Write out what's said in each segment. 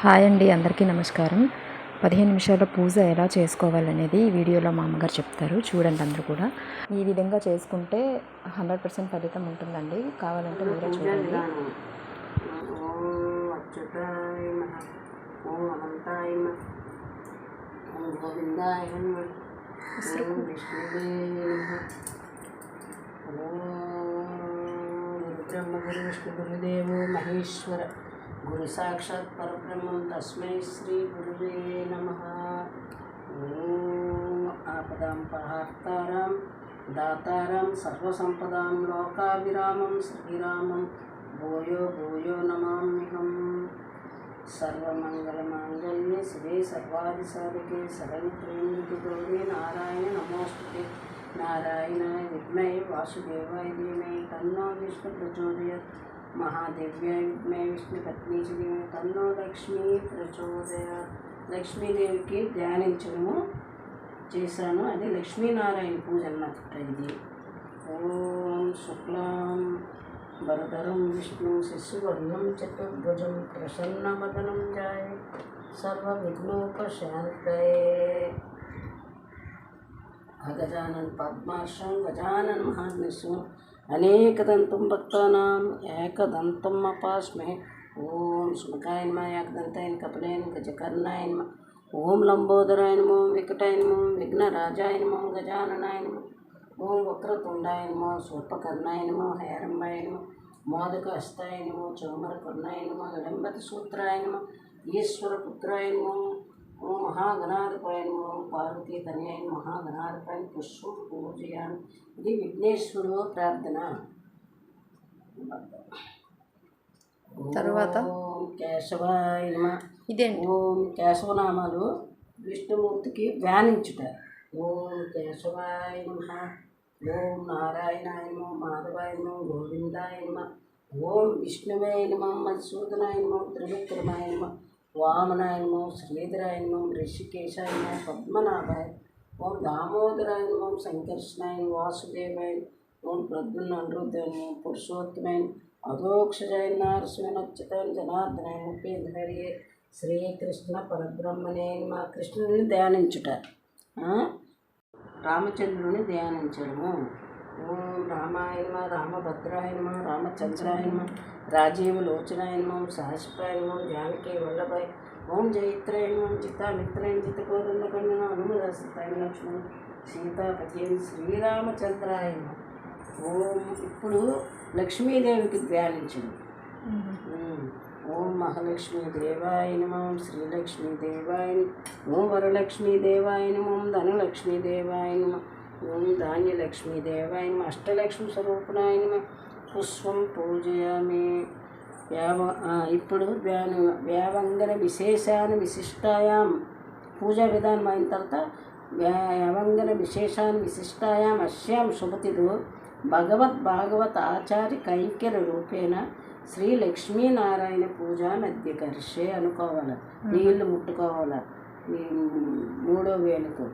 Hi అండి అందరికీ నమస్కారం. పదిహేను నిమిషాల పూజ ఎలా చేసుకోవాలనేది ఈ వీడియోలో మా అమ్మగారు చెప్తారు. చూడండి అందరూ కూడా. ఈ విధంగా చేసుకుంటే హండ్రెడ్ పర్సెంట్ ఫలితం ఉంటుందండి. కావాలంటే మీరే చూడండి. విష్ణు గురుదేవో మహేశ్వర. గురు సాక్షాత్ పరబ్రహ్మం తస్మై శ్రీ గురువే నమ. ఓం ఆపదాం పహార్తారాం దాతారాం సర్వసంపదాం లోకావిరామం శ్రీరామం. భూయో భూయో నమామ్యహం. సర్వమంగళమాంగళ్యే శివే సర్వాదిసాధికే శరణ్యేంద్రికే గౌరీ నారాయణ నమోస్తుతే. నారాయణ విద్మై వాసుదేవాయ ధీమై తన్నో విష్ణు ప్రచోదయత్. మహాదేవ్యాయ విష్ణు పత్ని ధీమై తన్నో లక్ష్మి ప్రచోదయ లక్ష్మీదేవికి ధ్యానించడము చేశాను. అది లక్ష్మీనారాయణ పూజ అన్నమాట ఇది. ఓం శుక్లాం వరదరం విష్ణు శిశువర్ణం చతుర్భుజం ప్రసన్నవదనం జాయ సర్వవిఘ్నోపశాంతయే. గజానన్ పద్మాశ్రం గజానన్ మహానిశం అనేకదంతం భక్తానాం ఏకదంతం అపాస్మే ఓం శునకాయ నమ ఏకదంతాయన కపిలాయన గజకర్ణాయ నమ ఓం లంబోదరాయ నమో వికటాయ నమో విఘ్నరాజాయ నమో గజాననాయ నమో ఓం వక్రతుండాయ నమో సూర్పకర్ణాయ నమో హేరంబాయ నమో మోదక హస్తాయ నమో చౌమరకర్ణాయ నమో హిడంబతి సూత్రాయ నమో ఈశ్వరపుత్రాయ నమో ఓం మహాగణాధిపాయ పార్వతీ తనయాయ మహాగణాధిపాయ పుష్పం పూజయామి ఇది విఘ్నేశ్వరుడు ప్రార్థన. తర్వాత? ఓం కేశవాయ నమ. ఇదేంటి? ఓం కేశవనామాలు విష్ణుమూర్తికి ధ్యానించుట. ఓం కేశవాయ నమ. ఓం నారాయణాయ నమ. మాధవాయ నమ. గోవిందాయ నమ. ఓం విష్ణువే నమ. మధుసూదనాయ నమ. త్రివిక్రమాయ నమ. వామనాయ నమ శ్రీధరాయ నమ ఋషికేశాయ పద్మనాభాయ ఓం దామోదరాయ నమ సంకర్షణాయ వాసుదేవాయ ఓం ప్రద్యున్న అనురుద్ధాయ పురుషోత్తమైన అధోక్షజాయ నారసింహనచ్యుతాయ జనార్దనాయ ముప్పేంద్రహరియే శ్రీకృష్ణ పరబ్రహ్మనే మా కృష్ణుని ధ్యానించుట. రామచంద్రుని ధ్యానించడము. ఓం రామాయ నమ రామభద్రాయ నమ రామచంద్రాయ నమ రాజీవ లోచనాయ నమ సహస్రాయ నమ జానకి వల్లభాయ్ ఓం జయిత్రాయ నమ చిత్తామిత్రాయ చిత్తకోదండ కన్యన హనుమదాసాయ లక్ష్మణ్ సీతాపతి శ్రీరామచంద్రాయ నమ ఓం ఇప్పుడు లక్ష్మీదేవికి ధ్యానించడం. ఓం మహాలక్ష్మీ దేవాయ నమం శ్రీలక్ష్మీ దేవాయ. ఓం వరలక్ష్మీ దేవాయ నమం ధనలక్ష్మీ దేవాయ నమ ఓం ధాన్యలక్ష్మీ దేవాయ నమ. అష్టలక్ష్మి స్వరూపణాయ పుష్పం పూజయామి. వ్యావ ఆ, ఇప్పుడు వ్యాన వ్యావంగన విశేషాన విశిష్టాయాం. పూజా విధానం అయిన తర్వాత వ్యావంగన విశేషాన్ విశిష్టాయాం. అస్యాం శుభతిథు. భగవద్ భాగవత ఆచార్య కైంక్య రూపేణ శ్రీ లక్ష్మీనారాయణ పూజ మధ్యకర్షే అనుకోవాలి. నీళ్ళు ముట్టుకోవాలి. మూడో వేలుతో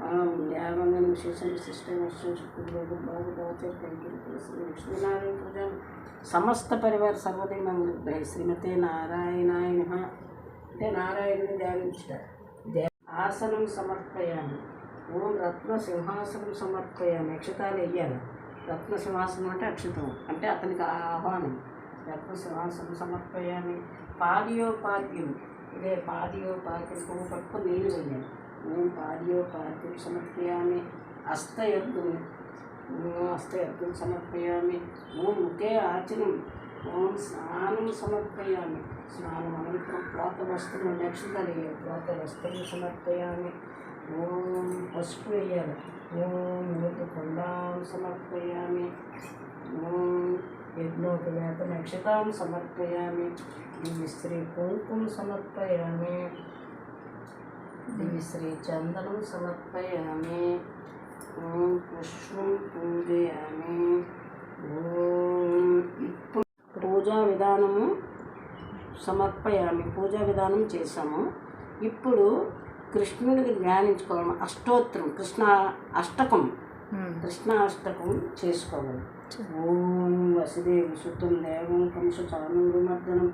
దేవంగా విశేషం విశిష్టం శుక్రుడు భాగవత లక్ష్మీనారాయణ పూజ. సమస్త పరివార సర్వదే మంగళ శ్రీమతే నారాయణాయ అంటే నారాయణుని ధ్యానించుట ఆసనం సమర్పయాను ఓం రత్న సింహాసనం సమర్పయాను అక్షతాలు వెయ్యాలి. రత్న సింహాసనం అంటే అక్షతం అంటే అతనికి ఆహ్వానం. రత్న సింహాసనం సమర్పయాన్ని పాదియోపాద్యం. ఇదే పాదియోపాద్యం పట్టుకుని నేను వెళ్ళాను ఓం పాదియోపాద్యం సమర్పయామి. హస్తయజ్ఞం ఓం సమర్పయామి. ఓం ముఖే ఆచనం. ఓం స్నానం సమర్పయామి. స్నానం అనంతరం ప్రోత వస్త్రం నక్షత్రాలు వేయాలి ప్రోత వస్త్రం సమర్పయామి. ఓం పసుపు వేయాలి. ఓం మృదు కొండాం సమర్పయామి. ఓం యజ్ఞోపవేత నక్షతాం సమర్పయామి. స్త్రీ శ్రీ కుంకుమ సమర్పయామి. దివి శ్రీ చందనం సమర్పయామి. ఓం పుష్పం పూజయామి. ఓం ఇప్పుడు పూజా విధానము సమర్పయామి పూజా విధానం చేశాము. ఇప్పుడు కృష్ణుడికి ధ్యానించుకోవడం అష్టోత్తరం కృష్ణ అష్టకం. కృష్ణాష్టకం చేసుకోవాలి. ఓం వసుదేవ సుతం దేవం కంస చానుమర్దనం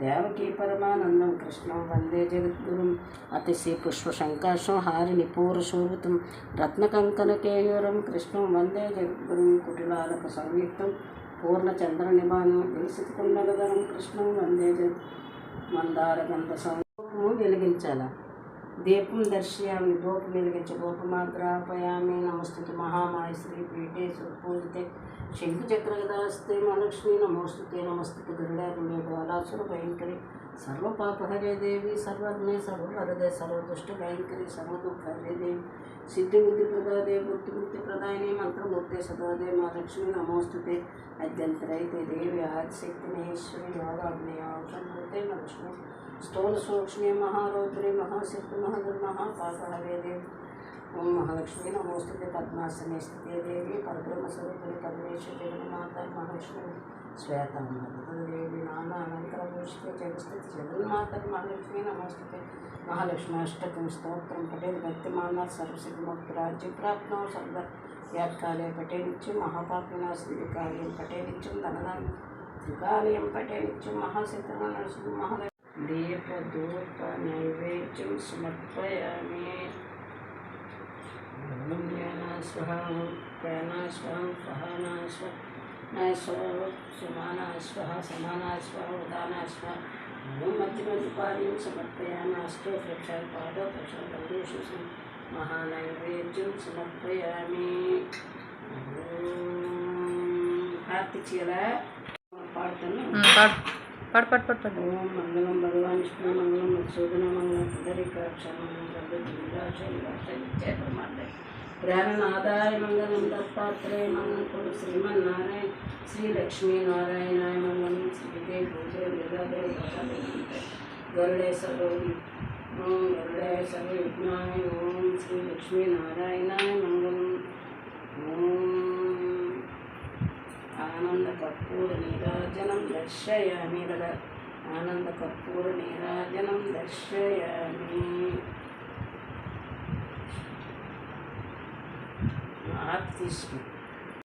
దేవకీ పరమానందం కృష్ణం వందే జగద్గురుం పుష్ప పుష్పశంకాశం హారిని పూరశోభితం రత్నకంకణకేయూరం కృష్ణం వందే జగద్గురుం కుటిలాలకు సంయుక్తం పూర్ణచంద్ర నిమానం విలసితకుండలధరం కృష్ణం వందే జగ మందార గంధ సంము వెలిగించాల. దీపం దర్శయామి ధూపం వెలిగించ ధూపమాగ్రాపయామి నమస్తుతి మహామాయ శ్రీ పీఠే సుపూజితే శంకు చక్రగదాస్తే మహాలక్ష్మి నమోస్తుతే నమస్తే గరుడారుణే బాలాసుర భయంకరి సర్వపాపహరే దేవి సర్వజ్ఞే సర్వవరదే సర్వదుష్ట భయంకరి సర్వదుఃఖహరే దేవి సిద్ధిబుద్ధి ప్రదాదే బుద్ధి ముక్తి ప్రదాయని మంత్రమూర్తి సదాదే మా లక్ష్మి నమోస్తుతే అద్యంతరైతే దేవి ఆదిశక్తి మహేశ్వరి యోగాగ్నే యోగాగ్నేయాంశంభూతే లక్ష్మి స్థూల సూక్ష్మే మహారౌద్రి మహాశక్తి మహదుర్ మహాపాపహరే దేవి ఓం మహాలక్ష్మి నమోస్తుతే పద్మాసనే స్థితే దేవి పరబ్రహ్మ స్వరూపిణి పరమేశ్వరి జగన్మాత మహాలక్ష్మి. శ్వేతాంబదేవి నానా అనంతరభూషితే జగస్థితి జగన్మాత మహాలక్ష్మి నమోస్తుతే మహాలక్ష్మి అష్టకం స్తోత్రం పటేల్ భక్తిమాన సర్వసిద్ధముక్తి రాజ్యం ప్రాప్తం సర్వ వ్యాత్కాలే పటేనిత్యం మహాపాపినాశి కార్యం పటేనిత్యం ధనదానం త్రికాలయం పటేనిత్యం మహాసిద్ధమనసు మహాలక్ష్మి. దీపధూప నైవేద్యం సమర్పయామి. भुञ्जना स्वः प्रणा स्वः सहना स्व न स्व समाना स्वः समाना स्वः उदाना स्वः मध्यमधिकारिं समर्पयामास्तु प्रक्षापादौ प्रक्षापदेषु महानैवेद्यं समर्पयामि प्रार्थिचीला पाडताను पढ़ पढ़ पढ़ पढ़ ओम मंगलम भगवान विष्णु ప్రాణనాథాయ మంగళం దత్తాత్రేయ మంగళం కుడు శ్రీమన్నారాయణ శ్రీ లక్ష్మీనారాయణాయ మంగళం శ్రీదే పూజ గరుడే సర్వం ఓం గరుడే సర్వవిఘ్నాయ ఓం శ్రీ లక్ష్మీనారాయణాయ మంగళం ఓం ఆనంద కర్పూర నీరాజనం దర్శయామి. కదా ఆనంద కర్పూర నీరాజనం దర్శయామి. practice to